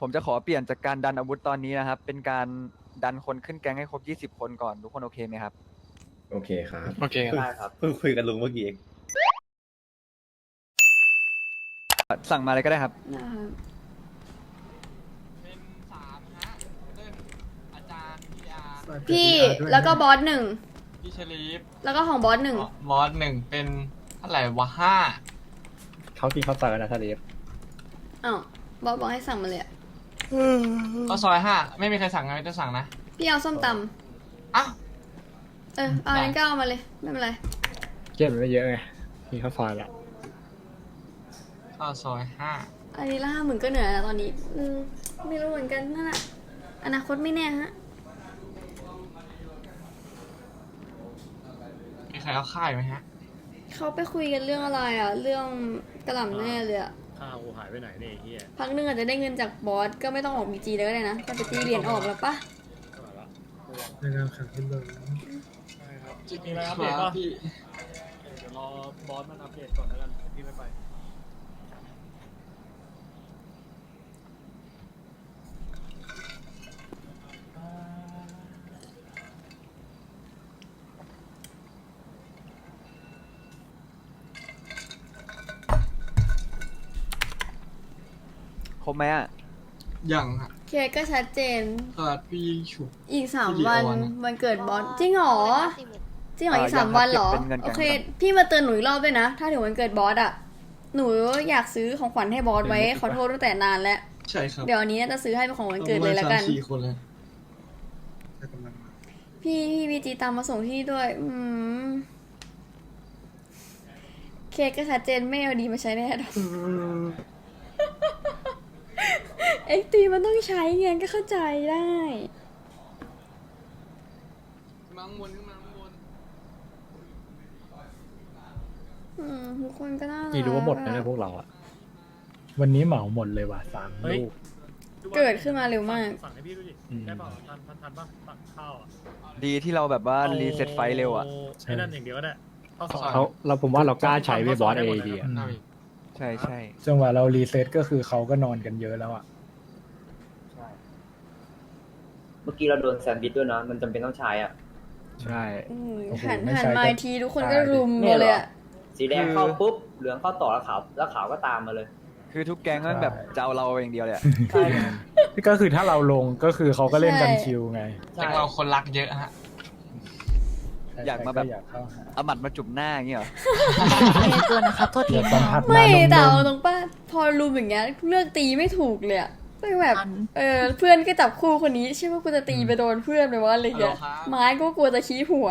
ผมจะขอเปลี่ยนจากการดันอาวุธตอนนี้นะครับ เป็นการดันคนขึ้นแก๊งให้ครบ20คนก่อนทุกคนโอเคไหมครับ โอเคครับ โอเคครับได้ครับ เพิ่งคุยกับลุงเมื่อกี้เอง สั่งมาเลยก็ได้ครับนะครับเป็นสามฮะเล่นอาจารย์พีอาร์พี่แล้วก็บอสหนึ่ง พี่ชลีฟแล้วก็ของบอสหนึ่งบอสหนึ่งเป็นเท่าไหร่วะห้าเขากินข้าวซอยกันนะทะเลฟอ้าวบอสบอกให้สั่งมาเลยอะ ก็ซอยห้าไม่มีใครสั่งไงไม่ต้องสั่งนะพี่เอาส้มตอ้าวำเออเอางั้นก็เอามาเลย ไม่เป็นไร เก็บมันไม่เยอะไงกินข้าวซอยละก็ซอยห้าอันนี้ละห้าหมื่นก็เหนื่อยแล้วตอนนี้ อืม ไม่รู้เหมือนกันนั่นแหละอนาคตไม่แน่ฮะ มีใครเอาค่ายไหมฮะ เขาไปคุยกันเรื่องอะไรอะ เรื่องกระหล่ำแน่เลยอะ ข้าวกูหายไปไหนเนี่ยไอ้เฮียพักหนึงอาจจะได้เงินจากบอสก็ไม่ต้องออกบีจีแล้วก็ได้นะแต่ไปตีเหรียญออกแล้วปะข้าวละในงานขังขึ้นเลยมีอะไรอัปเดตครัป่ะบพี่ เดี๋ยวรอบอสมันอัปเดตก่อนแล้วกันพี่ไม่ไป ครบไหมอะ ยังฮะเคสก็ชัดเจน ขาดพี่ฉุบอีกสามพี่วันเอาอะนะวันเกิดบอสจริงเหรอจริงเหรออ่าอีกสามยังครับวันเหรอเก็บเป็นเงินแก๊โองเคก่อนพี่มาเตือนหนูอีกรอบด้วยนะ ถ้าถึงวันเกิดบอสอะ หนูอยากซื้อของขวัญให้บอสไว้ ขอโทษตั้งแต่นานแล้ว ใช่ครับเดี๋ยวอันนี้น่าจะซื้อให้เป็นของวันเกิดเลยละกันสามสี่คนเลยให้กำลังมาพี่พี่วีจีตามมาส่งที่ด้วย อืม เคสก็ชัดเจนไม่เอาดีมาใช้แน่ดอกเอ็ กตีมันต้องใช้ไงก็เข้าใจได้ มาข้างบนขึ้นมาข้างบนอืมทุกคนก็น่ารักกี่รู้ว่าหมดนะเนี่ยพวกเราอะวันนี้เหมาหมดเลยว่ะสามเฮ้ย ลูกเกิดขึ้นมาเร็วมาก สั่งให้พี่ดูดิอืมได้เปล่าทันทันทันป่ะสั่งข้าวอะดีที่เราแบบว่ารีเซ็ตไฟเร็วอะไอ้นั่นอย่างเดียวก็ได้ข้าวซอยเขาเราผมว่าเรากล้าใช้เวบอสเอดีอะเอาอีกใช่ใช่จังหวะเรารีเซ็ตก็คือเขาก็นอนกันเยอะแล้วอะ เมื่อกี้เราโดนแซนด์วิชด้วยนะมันจำเป็นต้องใช้อะ ใช่ อืมโอ้โหหันไม่หันใช่มาก็อีกทีทุกคนก็ตายดิรุมเนี่มายเหรอเลยอะสีแดงเข้าปุ๊บ เหลืองเข้าต่อแล้วขาวแล้วขาวก็ตามมาเลย คือทุกแก๊งมันแบบจะเอาเราอย่างเดียวเลยอะ ก็คือถ้าเราลงก็คือเขาก็เล่นกันใช่ชิวไงแต่เราคนรักเยอะฮะ อยากมาแบบอยากเข้าหาเอาหมัดมาจุ่มหน้าอย่างเงี้ยเหรอเกินนะครับโทษทีเดี๋ยวสัมผัสไม่หน้าแต่นเอามตรงป้าพอรุมอย่างเงี้ยเลือกตีไม่ถูกเลยอะ ก็แบบอันเออ เพื่อนก็จับคู่คนนี้ใช่ว่ากูจะตีไปโดนเพื่อนไปว่าอะไรเงี้ยฮัลโหลครับไม้ก็กลัวจะชี้หัว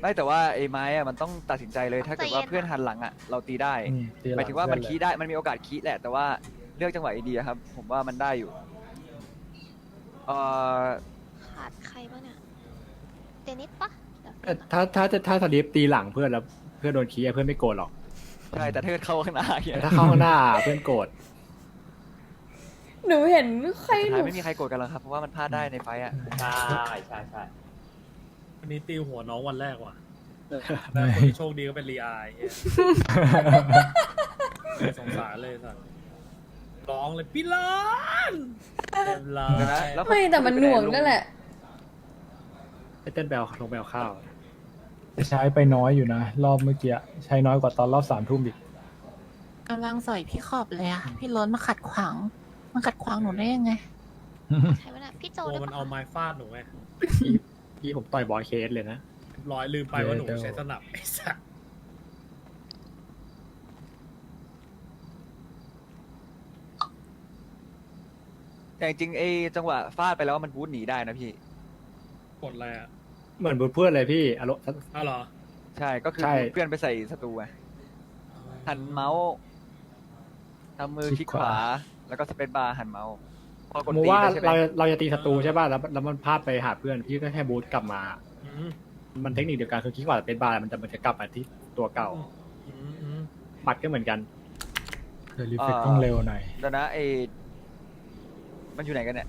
ไม่แต่ว่าไอ้ไม้อะมันต้องตัดสินใจเลยถ้าเกิดว่าเพื่อนหันหลังอะเราตีได้อืมตีหหลัมายถึงว่ามันเพื่อคีเลยได้มันมีโอกาสคีแหละ แต่ว่าเลือกจังหวะดีๆอะครับ ผมว่ามันได้อยู่เอ่อขาดใครบ้างเนี่ยเดนิสปะเดี๋ยวแต่ถ้าถ้าถ้าถ้าสลีปตีหลังเพื่อนแล้วเพื่อนโดนขี้อะเพื่อนไม่โกรธหรอกใช่แต่ถ้าเกิดเข้าข้างหน้าอย่างเงี้แต่ยถ้าเข้าข้างหน้า เพื่อนโกรธ หนูเห็นใครสุดหท้านูยไม่มีใครโกรธกันหรอกครับ เพราะว่ามันพลาดได้ในไฟต์อะใช่ใช่ใช่วันนี้ตีหัวน้องวันแรกว่ะไม่แล้วคนที่โชคดีก็เป็นรีไอายเหี้ยสงสารเลยสัตว์ร้องเลยพี่ลานเรียบร้อเดี๋ยวนะยแล้ว ไม่แต่มันหน่วงนั่นแหละ ไอ้เต้นแบลลงไปเอาข้าว ใช้ไปน้อยอยู่นะ รอบเมื่อกี้ ใช้น้อยกว่าตอนรอบสามทุ่มอีกกำลังสอยพี่ขอบเลยอะพี่ล้นมาขัดขวาง มาขัดขวางหนูได้ยังไงใช่ไหมนะพี่โจโอ้ได้มันปะเอาไม้ฟาดหนูไงพี่พี่ผมต่อยบอลเคสเลยนะร้อยลืมไปว่าหนูเดี๋ยวใช้สนับไอ้สัสแต่จริงๆไอ้จังหวะฟาดไปแล้วมันบูทหนีได้นะพี่ กดอะไรอะเหมือนเพื่อนเลยพี่อารมณ์ อ้าวเหรอใช่ก็คือใช่ เพื่อนไปใส่ศัตรูไงหันเมาส์ทำมือคลิกขวา แล้วก็สเปซบาร์หันเมาส์พอกสดมมตีติว่าไปใช่ไหมเราเราจะตีศัตรูใช่ป่ะแล้วแล้วมันพลาดไปหาเพื่อนพี่ก็แค่บูทกลับมา อืมมันเทคนิคเดียวกันคือคลิกขวาเป็นบาร์มันจะมันจะกลับมาที่ตัวเก่าอืมอืมบัตรก็เหมือนกัน เดี๋ยวรีเฟกต้องเร็วหน่อย เดี๋ยวนะไอ้มันอยู่ไหนกันเนี่ย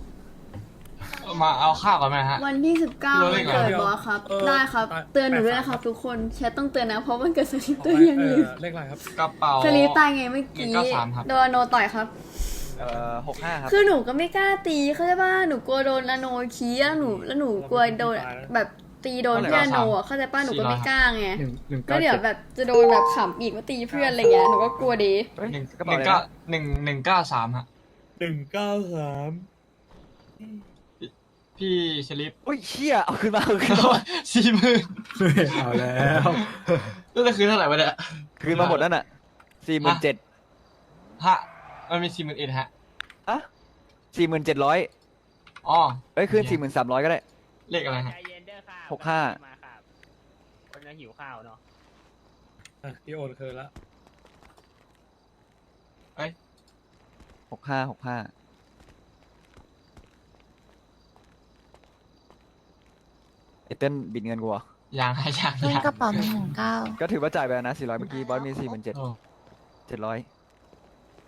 มาเอาข้าวก่อนไหมฮะ วันที่สิบเก้ารู้ได้วันไงเกิดบอสครับได้ครับเตือนหนูด้วยนะครับทุกคนแชทต้องเตือนนะ เพราะวันเกิดสลิปตัวยังเอลือมเลขอะไรครับ กระเป๋า สลิปตายไงเมื่อกี้ หนึ่งเก้าสามครับ โดนโนต่อยครับอ เอ่อหกห้าครับ คือหนูก็ไม่กล้าตีเขาใจป่ะหนูกลัวโดนอโนคีอะหนูแล้วหนูกลัวโดนแบบตีโดนพี่อโนอะเข้าใจป่ะหนูก็ไม่กล้าไงหนึ่งหนึ่งแล้เก้าวเดี๋ยวเจ็ดแบบจะโดนแบบขำอีกว่าตีเพื่อนอะไรเงี้ยหนูก็กลัวดีเฮ้ยหนึ่งกระหเป๋านึ่งอะไรเก้านะ หนึ่งหนึ่งเก้าสามฮะหนึ่งเก้าสามพี่ชลิป อุ้ยเชี่ยเอาขึ้นมาเอาขึ้นมาสี่หมื่นเอาแล้วแล้วจะคืนเท่าไหร่วะเนี่ย คืนมาหมดนั่นน่ะสี่หมื่นเจ็ดฮะ มันมีสี่หมื่นเอ็ดฮะอะสี่หมื่นเจ็ดร้อยอ๋อเอ้ยคืนสี่หมื่นสามร้อยก็ได้ เลขอะไรฮะหกห้าคนจะหิวข้าวเนาะอะพี่โอนคืนละหกห้าหกห้าไอเต้นบิดเงินกูเหรอยังฮะยังเพื่อนยังกระเป๋าหนึ่งหนึ่งเก้าก็ถือว่าจ่ายไปแล้วนะสี่ร้อยเมื่อกี้บอสมีสี่หมื่นเจ็ดโอ้เจ็ดร้อยค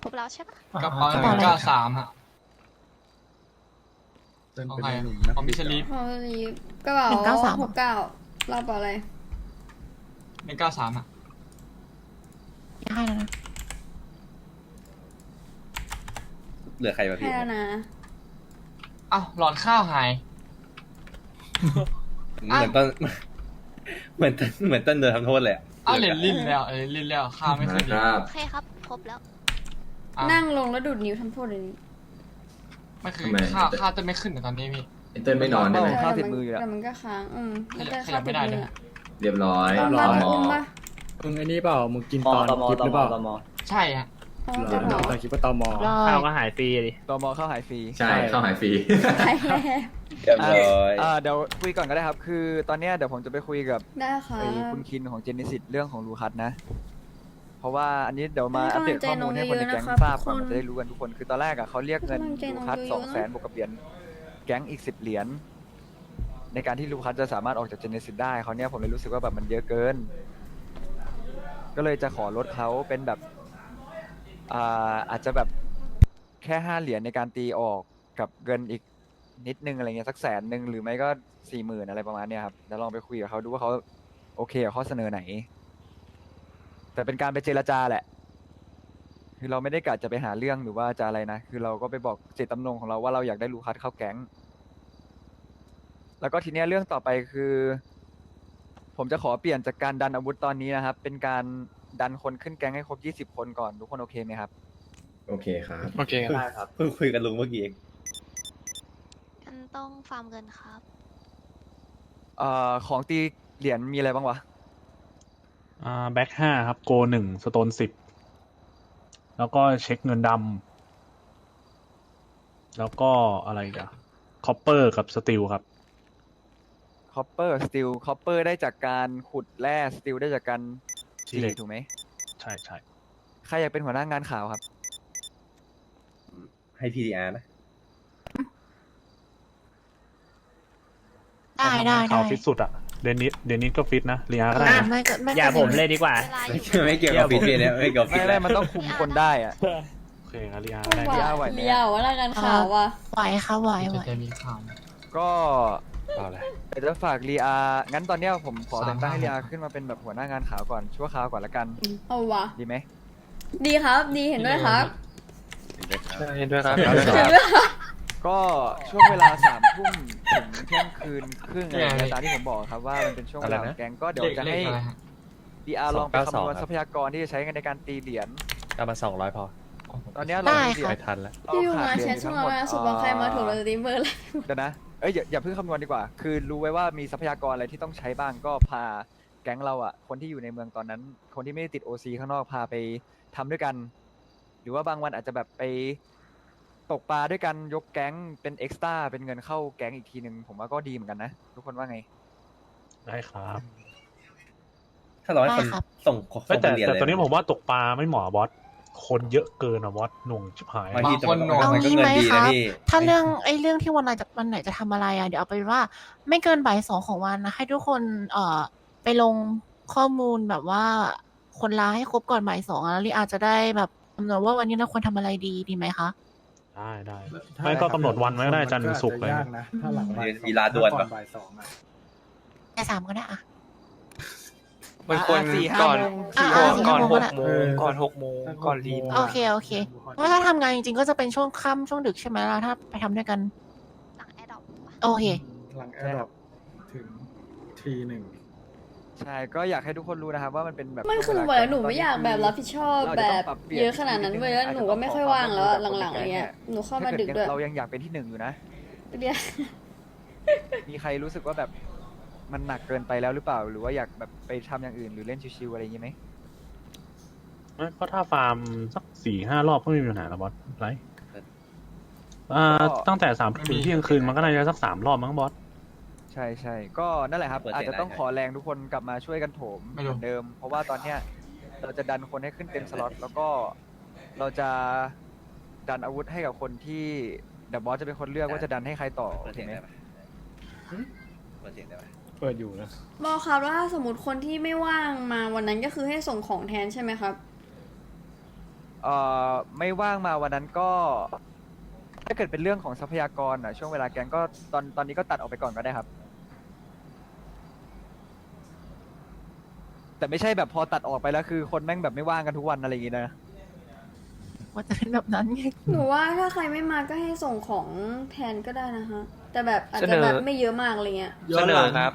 รบแล้วใช่ปะกระเป๋าหนึ่งเก้าสามฮะ เต้นของเป็นใครหนุ่มนะของพี่ชลิปพอดีกระเป๋าหกเก้าเราเปล่าอะไรหนึ่งเก้าสามฮะให้แล้วนะเหลือใครมาให้พี่แล้วนะอ้าวหลอนข้าวหาย เหมือนต้นเหมือนต้นเหมือนต้นเดินทำโทษเลยอะอ้าวเหรียญลิ้นแล้วเออลิ้นแล้วข้าวไม่เคยดีโอเคครับ ครบแล้ว อ้าวนั่งลงแล้วดูดนิ้วทำโทษเลยนี่ไม่คือข้าวข้าวจะไม่ขึ้นในตอนนี้พี่เต้นไม่นอนได้ไหมข้าวติดมืออยู่อะแต่มันก็ค้างอืมขยับแต่ขยับไม่ได้เลยอะเรียบร้อยตอนรมาอแป๊บหมอนึงป่ะมึงไอ้นี่เปล่า มึงกินมอตอนตมคลิปตหรือมเปล่าตมใช่ฮะอ๋อเหรจะอหรอตอนคลิปว่าตอมอรอข้าวก็หายฟรีดิ ตมเข้าหายฟรีใช่ เข้าหายฟรีใช่แล้วเรียบร้อย อ่าเดี๋ยวคุยก่อนก็ได้ครับ คือตอนเนี้ยเดี๋ยวผมจะไปคุยกับได้ค่ะ ไอ้คุณคินของเจนนิสิตเรื่องของลูคัสนะเพ ราะว่าอันนี้เดี๋ยวมาให้อัปกำลัเดงตใจข้อมูลให้คนในแก๊งน้องเยอะๆนะครับทราบก่อนทุกคนมันจะได้รู้กันทุกคนคือตอนแรกอะเขาเรียกเงินให้กำลังใจลูน้องคัสเยสอะองๆแสนนะบวกกับเหรียญแก๊งอีกสิบเหรียญในการที่ลูคัสจะสามารถออกจากเจนนิสิตได้เขาวเนี้ยผมเลยรู้สึกว่าแบบมันเยอะเกิน ก็เลยจะขอลดเขาเป็นแบบอ่าอาจจะแบบแค่ห้าเหรียญในการตีออกกับเงินอีกนิดนึงอะไรเงี้ยสักแสนหนึ่งหรือไม่ก็สี่หมื่นอะไรประมาณเนี้ยครับเดี๋ยวลองไปคุยกับเขาดูว่าเขาโอเคกับข้อเสนอไหน แต่เป็นการไปเจรจาแหละ คือเราไม่ได้กะจะไปหาเรื่องหรือว่าจะอะไรนะ คือเราก็ไปบอกเจตจำนงของเราว่าเราอยากได้ลูคัสเข้าแก๊ง แล้วก็ทีเนี้ยเรื่องต่อไปคือ ผมจะขอเปลี่ยนจากการดันอาวุธตอนนี้นะครับ เป็นการดันคนขึ้นแก๊งให้ครบ 20 คนก่อน ทุกคนโอเคไหมครับ โอเคครับ โอเคได้ครับเพิ่งคุยกับลุงเมื่อกี้เอง กันต้องฟาร์มเงินครับ เอ่อ ของตีเหรียญมีอะไรบ้างวะ อ่าแบ็คห้าครับ โกหนึ่งสโตนสิบแล้วก็เช็คเงินดำแล้วก็อะไรอีกันคอปเปอร์กับสตีลครับ คอปเปอร์สติลคอปเปอร์ได้จากการขุดแร่สติลได้จากการที่จีเหล็ก ถูกไหมใช่ใช่ใครอยากเป็นหัวหน้างานข่าวครับ ให้พีดีอาร์นะ ได้ได้ข่าได้วฟิตสุดอะ เดนิสเดนิสก็ฟิตนะเรียก็ได้นะไม่ก็ไม่อย่าผมเลยดีกว่าเวลาอยู่ไม่เกี่ยวกับฟิตเนสเนี่ยไม่เกี่ยวกับฟิไม่ตไม่มันต้องคุมคนได้อะ โอเคครับเรียก็ได้พี่อาไหวไหม เลี้ยวว่าแล้วกันข่าวว่ะ ไหวครับไหวไหว จะมีข่าว ก็เอาเลยเดี๋ยวจะฝากรีอา งั้นตอนเนี้ยผมขอแต่งตั้งให้สามห้ารีอาขึ้นมาเป็นแบบหัวหน้างานข่าวก่อน ชั่วคราวก่อนละกัน เอาว่ะ ดีไหมดีครับ ดีเห็นด้วยครับเห็นด้วยครับ เห็นด้วยครับ ก็ช่วงเวลาสามทุ่มถึงเที่ยงคืนครึ่งอะไรอย่างเงี้ยตามที่ผมบอกครับว่ามันเป็นช่วงเวลาของแกงก็เดี๋ยวจะให้เลขอะไรฮะดีอาลองไปคำนวณทรัพยากรที่จะใช้ในการตีเหรียญเอามาสองร้อยพอ ตอนเนี้ยเราได้มีเหรียญ ค่ะ ไม่ทันแล้วเราพี่อยู่ขาดมาเหรีแชยญทอยู่ช่วทั้งงหมดล่าสุดบอกใครมาถูกเราจะตีเบอร์เลยเดี๋ยวนะ เอ้ยอย่าอย่าเพิ่งคำนวณดีกว่า คือรู้ไว้ว่ามีทรัพยากรอะไรที่ต้องใช้บ้างก็พาแก๊งเราอะคนที่อยู่ในเมืองตอนนั้น คนที่ไม่ได้ติดโอซีข้างนอกพาไปทำด้วยกัน หรือว่าบางวันอาจจะแบบไป ตกปลาด้วยกันยกแก๊งเป็นเอ็กซ์ต้าเป็นเงินเข้าแก๊งอีกทีหนึ่งผมว่าก็ดีเหมือนกันนะ ทุกคนว่าไง ได้ครับถ้าเราให้คนได้ครับ ส่งเอ้ยส่งแต่ไปเรียนแต่เลย ตอนนี้ผมว่าตกปลาไม่เหมาะบอสคนเยอะเกินอะบอสหน่วงชิบหายบางทีบางคนแต่หน่วงมันก็เอางี้เงินไหมดีครันะบพี่ ถ้าเรื่องไอ้เรื่องที่วันไหนจะวันไหนจะทำอะไรอะเดี๋ยวเอาเป็นว่าไม่เกินบ่ายสองของวันนะให้ทุกคนเอ่อไปลงข้อมูลแบบว่า คนร้ายให้ครบก่อนบ่ายสองแล้วลิอาจจะได้แบบกำหนดว่าวันนี้เราควรทำอะไรดีดีไหมคะ ได้ได้ ไม่ก็กำหนดวันไว้ก็ได้จันทร์ถึงศุกร์เลย ยากนะถ้าหลังบ่ายสองมีลาด่วนก่ปะอนบ่ายสองอะแต่สามก็ได้อะมันควรสี่ห้าโมง อ่าสี่อ่าโมงสี่ห้าโมงก็ได้เออก่อนหกโมงก่อนรีบ โอเคโอเค เพราะถ้าทำงานจริงๆ ก็จะเป็นช่วงค่ำช่วงดึกใช่ไหมล่ะถ้าไปทำด้วยกัน หลังแอดดอป โอเค หลังแอร์ดรอปถึงทีหนึ่ง ใช่ก็อยากให้ทุกคนรู้นะครับว่ามันเป็นแบบไม่คือเหมือนหนูไม่อยากแบบรับผิดชอบแบบเยอะขนาดนั้นเว้ยแล้วหนูก็ไม่ค่อยว่างแล้วอะหลังๆอะไรเงี้ยหนูเข้ามาดึกด้วยเรายังอยากเป็นที่หนึ่งอยู่นะเดี๋ยวมีใครรู้สึกว่าแบบมันหนักเกินไปแล้วหรือเปล่า หรือว่าอยากแบบไปทำอย่างอื่นหรือเล่นชิวๆอะไรอย่างงี้ไหมก็ถ้าฟาร์มสักสี่ห้ารอบก็ไม่มีปัญหาแล้วบอสไรอ่าตั้งแต่สามถึงเที่ยงคืนมันก็น่าจะสักสามรอบมั้งบอส ใช่ใช่ก็นั่นแหละครับอาจจะต้องขอแรงทุกคนกลับมาช่วยกันโถมเหมือนเดิม เพราะว่าตอนเนี้ยเราจะดันคนให้ขึ้นเต็มสล็อตแล้วก็เราจะดันอาวุธให้กับคนที่เดอะบอสจะเป็นคนเลือกว่าจะดันให้ใครต่อโอเคไหมเปิดอยู่นะบอกครับว่าสมมติคนที่ไม่ว่างมาวันนั้นก็คือให้ส่งของแทนใช่ไหมครับ เอ่อไม่ว่างมาวันนั้นก็ ถ้าเกิดเป็นเรื่องของทรัพยากรอะช่วงเวลาแกงก็ตอนตอนนี้ก็ตัดออกไปก่อนก็ได้ครับ แต่ไม่ใช่แบบพอตัดออกไปแล้วคือคนแม่งแบบไม่ว่างกันทุกวันอะไรอย่างงี้นะ ว่าจะเป็นแบบนั้นไงหนูว่าถ้าใครไม่มาก็ให้ส่งของแทนก็ได้นะคะ แต่แบบอาจจะแบบไม่เยอะมากอะไรเงี้ยย้อนหลังครับ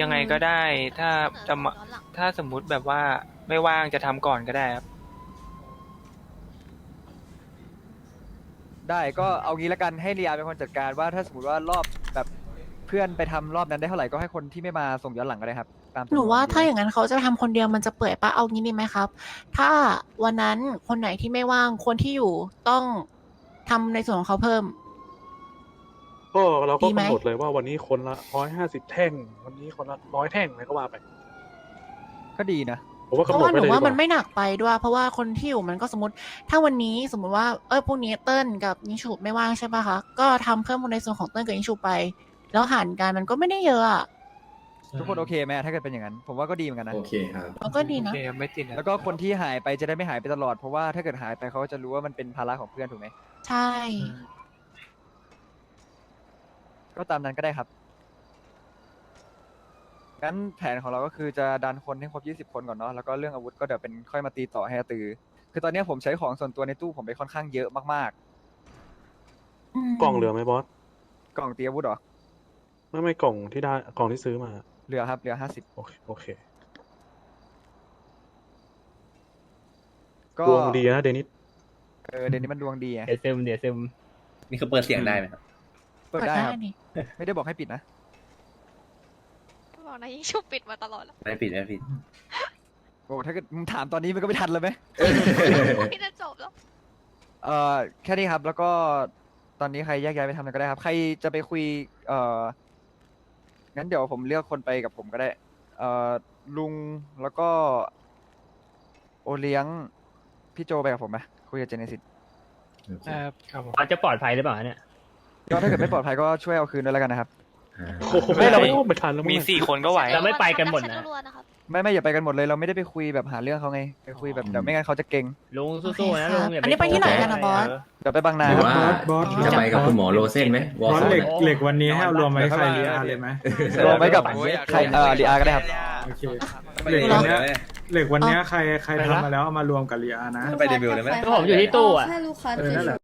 ยังไงก็ได้ถ้าจะมาถ้าสมมุติแบบว่าไม่ว่างจะทำก่อนก็ได้ครับ ได้ก็เอางี้ละกันให้เรียเป็นคนจัดการว่าถ้าสมมติว่ารอบแบบเพื่อนไปทำรอบนั้นได้เท่าไหร่ก็ให้คนที่ไม่มาส่งย้อนหลังก็ได้ครับ ตามจำหนูนว่าถ้าดีอย่างนั้นเขาจะทำคนเดียวมันจะเปื่อยปะเอางี้ดีไหมครับ ถ้าวันนั้นคนไหนที่ไม่ว่างคนที่อยู่ต้องทำในส่วนของเขาเพิ่ม ก็เราก็ดีไหม กำหนดเลยว่าวันนี้คนละร้อยห้าสิบแท่ง วันนี้คนละร้อยแท่งอะไรก็ว่าไปก็ดีนะ ผมว่าเพกำราะหนดว่าหไปนูเลยดีว่ากมันว่าไม่หนักไปด้วย เพราะว่าคนที่อยู่มันก็สมมติ ถ้าวันนี้สมมติว่าเออพรุ่งนี้เติ้ลกับนิชูไม่ว่างใช่ปะคะก็ทำเพิ่มในส่วนของเติ้ลกับนิชูไป แล้วหารกันมันก็ไม่ได้เยอะอะ ทุกคนโอเคไหมถ้าเกิดเป็นอย่างนั้น ผมว่าก็ดีเหมือนกันนะ โอเคครับ มันก็ดีโอนะเคไม่ติดนะแล้วก็คนที่หายไปจะได้ไม่หายไปตลอด เพราะว่าถ้าเกิดหายไปเขาจะรู้ว่ามันเป็นภาระของเพื่อนถูกไหม ใช่ ก็ตามนั้นก็ได้ครับ งั้นแผนของเราก็คือจะดันคนให้ครบ 20 คนก่อนเนาะ แล้วก็เรื่องอาวุธก็เดี๋ยวเป็นค่อยมาตีต่อให้อาตือ คือตอนเนี้ยผมใช้ของส่วนตัวในตู้ผมไปค่อนข้างเยอะมากอืมกล่องเหลือไหมบอส ๆ กล่องตีอาวุธเหรอ ไม่ไม่กล่องที่ได้กล่องที่ซื้อมา เหลือครับเหลือ50โอเคโอเคก็ดวงดีนะเดนิสเออเดี๋ยวนี้มันดวงดีไงเดี๋ยวซึมเดี๋ยวซึมนี่คือเปิดเสียงได้ไหมครับเปิดได้ครับ นี่ไม่ได้บอกให้ปิดนะ บอกนะยิ่งชุบปิดมาตลอดแล้วไม่ผิดไม่ผิดโอ้ถ้าเกิดมึงถามตอนนี้มันก็ไม่ทันแล้วไหมพี่จะจบแล้วเอ่อแค่นี้ครับ แล้วก็ตอนนี้ใครแยกย้ายไปทำอะไรก็ได้ครับ ใครจะไปคุยเอ่อ งั้นเดี๋ยวผมเลือกคนไปกับผมก็ได้ เอ่อลุงแล้วก็ โอเลี้ยง พี่โจไปกับผมไหมคุยกับเจเนซิสครับผมเขาจะปลอดภัยหรือเปล่าเนี่ย ก็ถ้าเกิดไม่ปลอดภัยก็ช่วยเอาคืนด้วยแล้วกันนะครับ อ่าโอ้โหไม่เราไม่ทันแล้วงมีสี่คนก็ไหว เราไม่ไปกันหมดนะ ไม่ไม่อย่าไปกันหมดเลยเราไม่ได้ไปคุยแบบหาเรื่องเขาไงไปคุยแบบเดี๋ยวไม่งั้นเขาจะเก่งลุงโอเคสู้ๆนะคลุรับงอย่าอันนี้ไปที่ไหนกันนะบอส เดี๋ยวไปบางนาหรือครับว่าบอสบอสจะไปกับคุณหมอโรเซนไหมวอลบอสโซเหล็นกเหล็กวันนี้ให้เอารวมไว้ใครเรียอาเลยไหมรวมไว้กับใครเอ่อดีอาร์ก็ได้ครับโอเคเหล็กวันเนี้ยเหล็กวันเนี้ยใครใครทำมาแล้วเอามารวมกับเรียนะ ไปเดบิวเลยไหมก็ผมอยู่ที่ตู้อะให้ลูกค้าเออนั่นแหละ